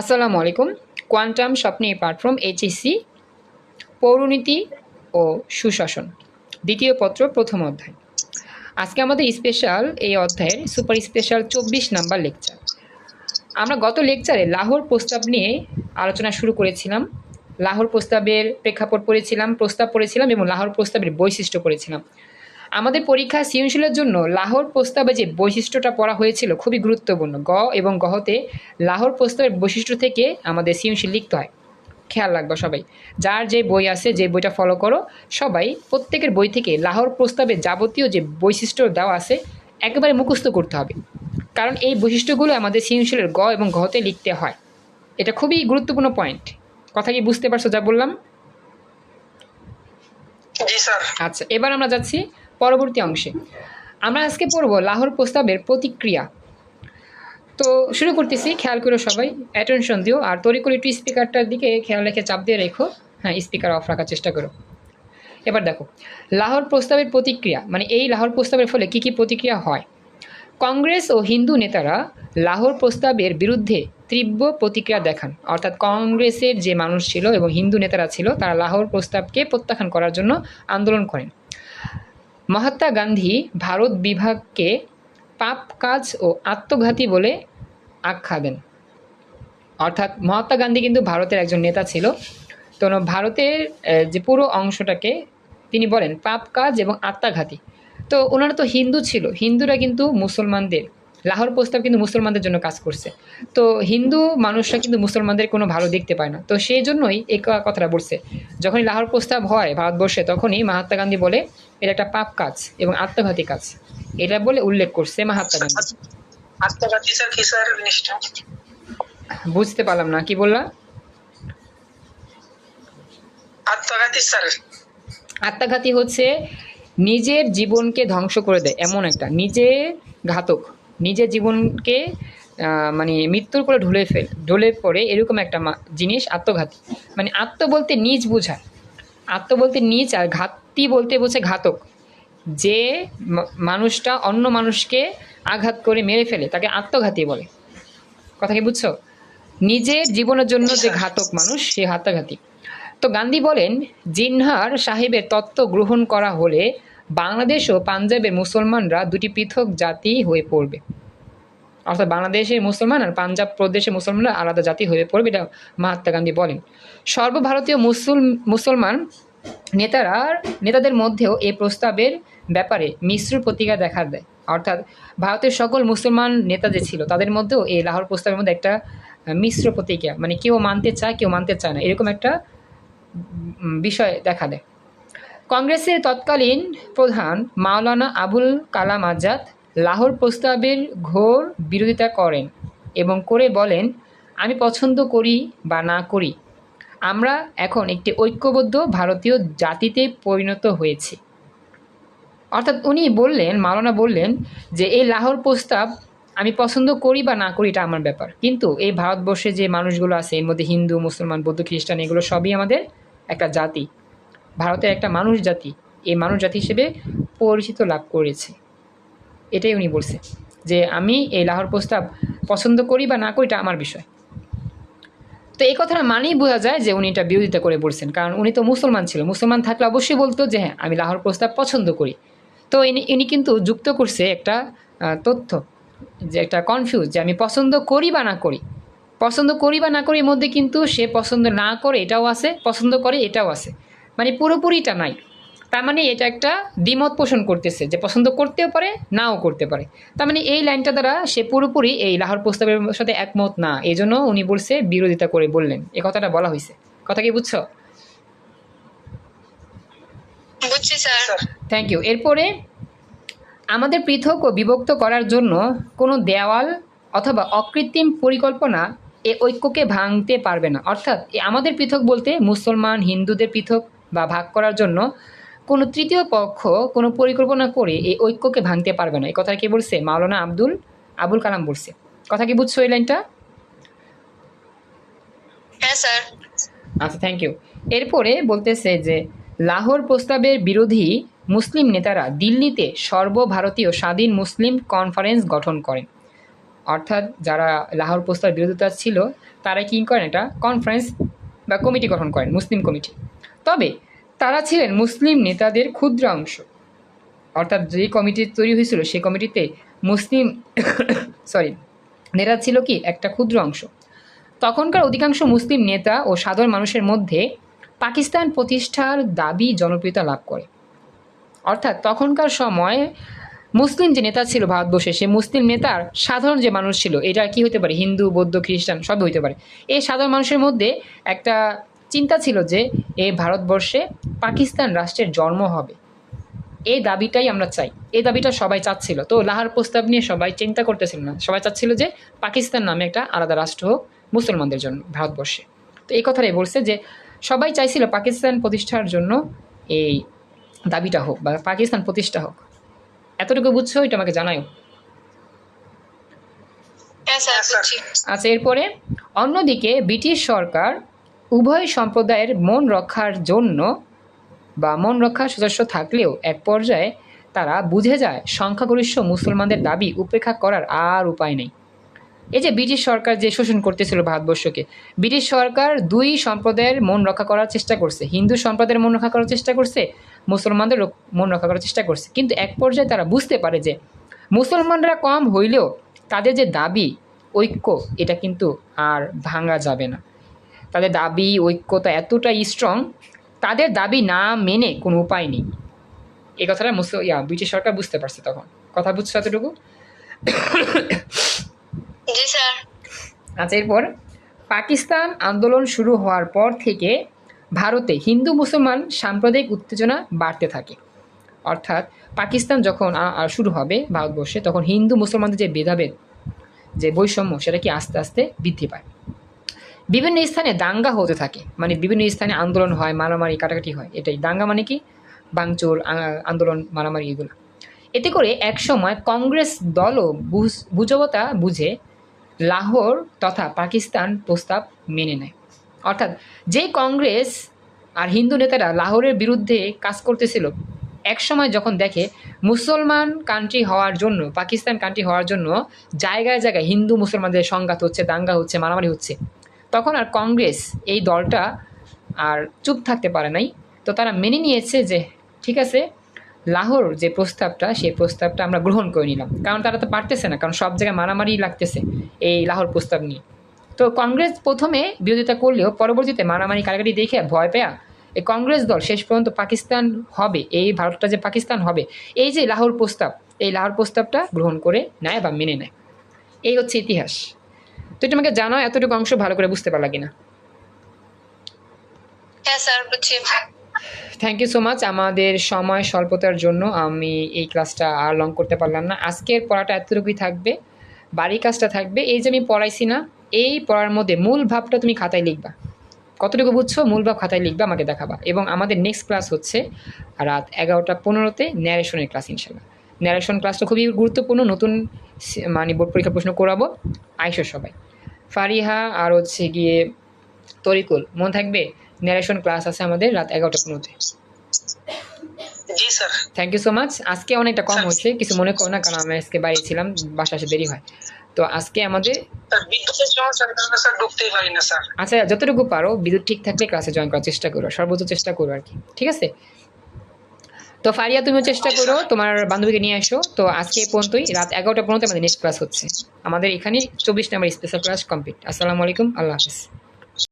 আসসালামু আলাইকুম। কোয়ান্টাম স্বপ্নে প্ল্যাটফর্ম এইচএসসি পৌরনীতি ও সুশাসন। দ্বিতীয় পত্র, প্রথম অধ্যায়। আজকে আমাদের স্পেশাল এই অধ্যায়ের সুপার স্পেশাল চব্বিশ নাম্বার লেকচার আমরা গত লেকচারে লাহোর প্রস্তাব নিয়ে আলোচনা শুরু করেছিলাম। লাহোর প্রস্তাবের প্রেক্ষাপট পড়েছিলাম, প্রস্তাব পড়েছিলাম এবং লাহোর প্রস্তাবের বৈশিষ্ট্য পড়েছিলাম। আমাদের পরীক্ষা সৃজনশীলের জন্য লাহোর প্রস্তাবে যে বৈশিষ্ট্যটা পড়া হয়েছিল খুবই গুরুত্বপূর্ণ। গ এবং গহতে লাহোর প্রস্তাবের বৈশিষ্ট্য থেকে আমাদের সৃজনশীল লিখতে হয়। খেয়াল রাখব সবাই যার যে বই আছে যে বইটা ফলো করো সবাই প্রত্যেকের বই থেকে লাহোর প্রস্তাবে যাবতীয় যে বৈশিষ্ট্য দেওয়া আছে একেবারে মুখস্থ করতে হবে। কারণ এই বৈশিষ্ট্যগুলো আমাদের সৃজনশীলের গ এবং গহতে লিখতে হয়। এটা খুবই গুরুত্বপূর্ণ পয়েন্ট কথা কি বুঝতে পারছ যা বললাম? আচ্ছা এবার আমরা যাচ্ছি পরবর্তী অংশে। আমরা আজকে পড়ব লাহোর প্রস্তাবের প্রতিক্রিয়া। তো শুরু করতেছি, খেয়াল করো সবাই অ্যাটেনশন দিও। আর তরি করে একটু স্পিকারটার দিকে খেয়াল রেখে চাপ দিয়ে রেখো। হ্যাঁ স্পিকার অফ রাখার চেষ্টা করো। এবার দেখো, লাহোর প্রস্তাবের প্রতিক্রিয়া মানে এই লাহোর প্রস্তাবের ফলে কি কি প্রতিক্রিয়া হয়? কংগ্রেস ও হিন্দু নেতারা লাহোর প্রস্তাবের বিরুদ্ধে তীব্র প্রতিক্রিয়া দেখান। অর্থাৎ কংগ্রেসের যে মানুষ ছিল এবং হিন্দু নেতারা ছিল, তারা লাহোর প্রস্তাবকে প্রত্যাখ্যান করার জন্য আন্দোলন করেন। মহাত্মা গান্ধী ভারত বিভাগকে পাপ কাজ ও আত্মঘাতী বলে আখ্যা দেন। অর্থাৎ মহাত্মা গান্ধী কিন্তু ভারতের একজন নেতা ছিল। তো ভারতের যে পুরো অংশটাকে তিনি বলেন পাপ কাজ এবং আত্মাঘাতী। তো ওনারা তো হিন্দু ছিল। হিন্দুরা কিন্তু মুসলমানদের, লাহোর প্রস্তাব কিন্তু মুসলমানদের জন্য কাজ করছে। তো হিন্দু মানুষরা কিন্তু মুসলমানদের কোনো ভালো দেখতে পায় না। তো সেই জন্যই এই কথাটা বলছে। যখনই লাহোর প্রস্তাব হয় ভারতবর্ষে, তখনই মহাত্মা গান্ধী বলে এটা একটা পাপ কাজ এবং আত্মঘাতী কাজ। এটা বলে উল্লেখ করছে মহাত্মা গান্ধী। আত্মঘাতী স্যার কি স্যার জিনিসটা? বুঝতে পারলাম না কি বললা? আত্মঘাতী স্যার। আত্মঘাতী হচ্ছে নিজের জীবনকে ধ্বংস করে দেয় এমন একটা। নিজে ঘাতক নিজের জীবনকে মানে মৃত্যুর করে ঢুলে ফেল ঢুলে পড়ে এরকম একটা জিনিস আত্মঘাতী। মানে আত্ম বলতে নিজ বোঝায় আত্ম বলতে নিজ আর ঘাতী বলতে বোঝে ঘাতক। যে মানুষটা অন্য মানুষকে আঘাত করে মেরে ফেলে, তাকে আত্মঘাতী বলে। কথা কি বুঝছ? নিজের জীবনের জন্য যে ঘাতক মানুষ, সে আত্মঘাতী। তো গান্ধী বলেন, জিনহার সাহেবের তত্ত্ব গ্রহণ করা হলে বাংলাদেশ ও পাঞ্জাবের মুসলমানরা দুটি পৃথক জাতি হয়ে পড়বে। অর্থাৎ বাংলাদেশের মুসলমান আর পাঞ্জাব প্রদেশের মুসলমানরা আলাদা জাতি হয়ে পড়বে, এটা মহাত্মা গান্ধী বলেন। সর্বভারতীয় মুসল, মুসলমান নেতারা নেতাদের মধ্যেও এই প্রস্তাবের ব্যাপারে মিশ্র প্রতিক্রিয়া দেখা দেয়। অর্থাৎ ভারতের সকল মুসলমান নেতা যে ছিল, তাদের মধ্যেও এই লাহোর প্রস্তাবের মধ্যে একটা মিশ্র প্রতিক্রিয়া মানে কেউ মানতে চায়, কেউ মানতে চায় না, এরকম একটা বিষয় দেখা দেয়। কংগ্রেসের তৎকালীন প্রধান মাওলানা আবুল কালাম আজাদ লাহোর প্রস্তাবের ঘোর বিরোধিতা করেন এবং করে বলেন, আমি পছন্দ করি বা না করি। আমরা এখন একটি ঐক্যবদ্ধ ভারতীয় জাতিতে পরিণত হয়েছি। অর্থাৎ উনি বললেন, মাওলানা বললেন যে, এই লাহোর প্রস্তাব আমি পছন্দ করি বা না করি এটা আমার ব্যাপার। কিন্তু এই ভারতবর্ষে যে মানুষগুলো আছে, এর মধ্যে হিন্দু, মুসলমান, বৌদ্ধ, খ্রিস্টান, এগুলো সবই আমাদের একটা জাতি। ভারতের একটা মানুষ জাতি। এই মানুষ জাতি হিসেবে পরিচিত লাভ করেছে। এটাই উনি বলছে যে, আমি এই লাহোর প্রস্তাব পছন্দ করি বা না করি এটা আমার বিষয়। তো এই কথাটা মানেই বোঝা যায় যে উনি এটা বিরোধিতা করে বলছেন। কারণ উনি তো মুসলমান ছিল। মুসলমান থাকলে অবশ্যই বলতো যে হ্যাঁ আমি লাহোর প্রস্তাব পছন্দ করি। তো ইনি কিন্তু যুক্ত করছে একটা তথ্য যে একটা কনফিউজ যে আমি পছন্দ করি বা না করি। পছন্দ করি বা না করি এর মধ্যে কিন্তু সে পছন্দ না করে এটাও আছে, পছন্দ করে এটাও আছে। মানে পুরোপুরিটা নাই। তার মানে এটা একটা দ্বিমত পোষণ করতেছে যে পছন্দ করতেও পারে নাও করতে পারে। তার মানে এই লাইনটা দ্বারা সে পুরোপুরি এই লাহোর প্রস্তাবের সাথে একমত না এই জন্য উনি বলছে বিরোধিতা করে বললেন। এই কথাটা বলা হয়েছে। কথা কি বুঝছ? বুঝছি স্যার। স্যার। থ্যাংক ইউ এরপরে আমাদের পৃথক ও বিভক্ত করার জন্য কোনো দেওয়াল অথবা অকৃত্রিম পরিকল্পনা এ ঐক্যকে ভাঙতে পারবে না। অর্থাৎ আমাদের পৃথক বলতে মুসলমান হিন্দুদের পৃথক বা ভাগ করার জন্য কোনো তৃতীয় পক্ষ কোনো পরিকল্পনা করে এই ঐক্যকে ভাঙতে পারবে না। এই কথা কে বলছে? মাওলানা আব্দুল আবুল কালাম বলছে। কথা কি বুঝছ এই লাইনটা? হ্যাঁ স্যার। আচ্ছা থ্যাংক ইউ এরপরে বলতেছে যে লাহোর প্রস্তাবের বিরোধী মুসলিম নেতারা দিল্লিতে সর্বভারতীয় স্বাধীন মুসলিম কনফারেন্স গঠন করেন। অর্থাৎ যারা লাহোর প্রস্তাব বিরোধিতা ছিল তারা কী করেন? এটা কনফারেন্স বা কমিটি গঠন করেন মুসলিম কমিটি তবে তারা ছিলেন মুসলিম নেতাদের ক্ষুদ্র অংশ। অর্থাৎ যে কমিটি তৈরি হয়েছিল, সেই কমিটিতে মুসলিম সরি নেতা ছিল কি? একটা ক্ষুদ্র অংশ। তখনকার অধিকাংশ মুসলিম নেতা ও সাধারণ মানুষের মধ্যে পাকিস্তান প্রতিষ্ঠার দাবি জনপ্রিয়তা লাভ করে। অর্থাৎ তখনকার সময় মুসলিম যে নেতা ছিল ভারতবর্ষে, সে মুসলিম নেতার সাধারণ যে মানুষ ছিল, এটা কি হতে পারে? হিন্দু, বৌদ্ধ, খ্রিস্টান সবই হতে পারে। এই সাধারণ মানুষের মধ্যে একটা চিন্তা ছিল যে এ ভারতবর্ষে পাকিস্তান রাষ্ট্রের জন্ম হবে। এই দাবিটাই আমরা চাই। এই দাবিটা সবাই চাচ্ছিল। তো লাহার প্রস্তাব নিয়ে সবাই চিন্তা করতেছিল না। সবাই চাচ্ছিল যে পাকিস্তান নামে একটা আলাদা রাষ্ট্র হোক মুসলমানদের জন্য ভারতবর্ষে। তো এই কথাটাই বলছে যে সবাই চাইছিল পাকিস্তান প্রতিষ্ঠার জন্য এই দাবিটা হোক বা পাকিস্তান প্রতিষ্ঠা হোক। এতটুকু বুঝছ? এটা আমাকে জানাও হ্যাঁ আচ্ছা এরপরে অন্যদিকে ব্রিটিশ সরকার উভয় সম্প্রদায়ের মন রক্ষার জন্য বা মন রক্ষার সদস্য থাকলেও এক পর্যায়ে তারা বুঝে যায় সংখ্যাগরিষ্ঠ মুসলমানদের দাবি উপেক্ষা করার আর উপায় নেই। এই যে ব্রিটিশ সরকার যে শোষণ করতেছিল ভারতবর্ষকে, ব্রিটিশ সরকার দুই সম্প্রদায়ের মন রক্ষা করার চেষ্টা করছে। হিন্দু সম্প্রদায়ের মন রক্ষা করার চেষ্টা করছে, মুসলমানদের মন রক্ষা করার চেষ্টা করছে। কিন্তু এক পর্যায়ে তারা বুঝতে পারে যে মুসলমানরা কম হইলেও তাদের যে দাবি, ঐক্য, এটা কিন্তু আর ভাঙা যাবে না। তাদের দাবি ঐক্যতা এতটাই স্ট্রং তাদের দাবি না মেনে কোনো উপায় নেই। এই কথাটা মুসল ইয়া ব্রিটিশ সরকার বুঝতে পারছে তখন। কথা বুঝছ এতটুকু? আচ্ছা এরপর পাকিস্তান আন্দোলন শুরু হওয়ার পর থেকে ভারতে হিন্দু মুসলমান সাম্প্রদায়িক উত্তেজনা বাড়তে থাকে। অর্থাৎ পাকিস্তান যখন শুরু হবে ভারতবর্ষে তখন হিন্দু মুসলমানদের যে ভেদাভেদ যে বৈষম্য সেটা কি আস্তে আস্তে বৃদ্ধি পায়। বিভিন্ন স্থানে দাঙ্গা হতে থাকে। মানে বিভিন্ন স্থানে আন্দোলন হয়, মারামারি, কাটাকাটি হয়। এটাই দাঙ্গা মানে কি? বাংচোর আন্দোলন, মারামারি এগুলো। এতে করে একসময় কংগ্রেস দলও বুঝ- বুঝবতা বুঝে লাহোর তথা পাকিস্তান প্রস্তাব মেনে নেয়। অর্থাৎ যেই কংগ্রেস আর হিন্দু নেতারা লাহোরের বিরুদ্ধে কাজ করতেছিল, একসময় যখন দেখে মুসলমান কান্ট্রি হওয়ার জন্য, পাকিস্তান কান্ট্রি হওয়ার জন্য জায়গায় জায়গায় হিন্দু মুসলমানদের সংঘাত হচ্ছে, দাঙ্গা হচ্ছে, মারামারি হচ্ছে তখন আর কংগ্রেস এই দলটা আর চুপ থাকতে পারে নাই। তো তারা মেনে নিয়েছে যে, ঠিক আছে, লাহোর যে প্রস্তাবটা, সেই প্রস্তাবটা আমরা গ্রহণ করে নিলাম। কারণ তারা তো পারতেছে না, কারণ সব জায়গায় মারামারি লাগতেছে এই লাহোর প্রস্তাব নিয়ে। তো কংগ্রেস প্রথমে বিরোধিতা করলেও পরবর্তীতে মারামারি কারাগারি দেখে ভয় পেয়া এই কংগ্রেস দল শেষ পর্যন্ত পাকিস্তান হবে, এই ভারতটা যে পাকিস্তান হবে, এই যে লাহোর প্রস্তাব, এই লাহোর প্রস্তাবটা গ্রহণ করে নেয় বা মেনে নেয়। এই হচ্ছে ইতিহাস। তো এটা আমাকে জানাও এতটুকু অংশ ভালো করে বুঝতে পারলা কিনা? হ্যাঁ স্যার বুঝছি। থ্যাংক ইউ সো মাচ আমাদের সময় স্বল্পতার জন্য আমি এই ক্লাসটা আর লং করতে পারলাম না। আজকের পড়াটা এতটুকুই থাকবে। বাড়ির কাজটা থাকবে। এই যে আমি পড়াইছি না এই পড়ার মধ্যে মূল ভাবটা তুমি খাতায় লিখবা। কতটুকু বুঝছ? মূল ভাব খাতায় লিখবা আমাকে দেখাবা। এবং আমাদের নেক্সট ক্লাস হচ্ছে রাত এগারোটা পনেরোতে ন্যারেশনের ক্লাস ইনশাল্লাহ ন্যারেশন ক্লাসটা খুবই গুরুত্বপূর্ণ। নতুন মানে বোর্ড পরীক্ষা প্রশ্ন করাবো। আইসো সবাই। ফারিহা আর হচ্ছে গিয়ে তরিকুল। মনে থাকবে? ন্যারেশন ক্লাস আছে আমাদের রাত এগারোটা পনেরোতে থ্যাংক ইউ সো মাচ আজকে অনেকটা কম হচ্ছে কিছু মনে করো না কারণ আমি আজকে বাইরে ছিলাম বাসা আসে দেরি হয়। তো আজকে আমাদের আচ্ছা যতটুকু পারো বিদ্যুৎ ঠিক থাকলে ক্লাসে জয়েন করার চেষ্টা করো সর্বোচ্চ চেষ্টা করো আর কি। ঠিক আছে? তো ফারিয়া, তুমিও চেষ্টা করো, তোমার বান্ধবীকে নিয়ে আসো তো আজকে পর্যন্তই, রাত এগারোটা পর্যন্ত আমাদের নেক্সট ক্লাস হচ্ছে। আমাদের এখানে চব্বিশ নাম্বার স্পেশাল ক্লাস কমপ্লিট আসসালামু আলাইকুম, আল্লাহ হাফিজ।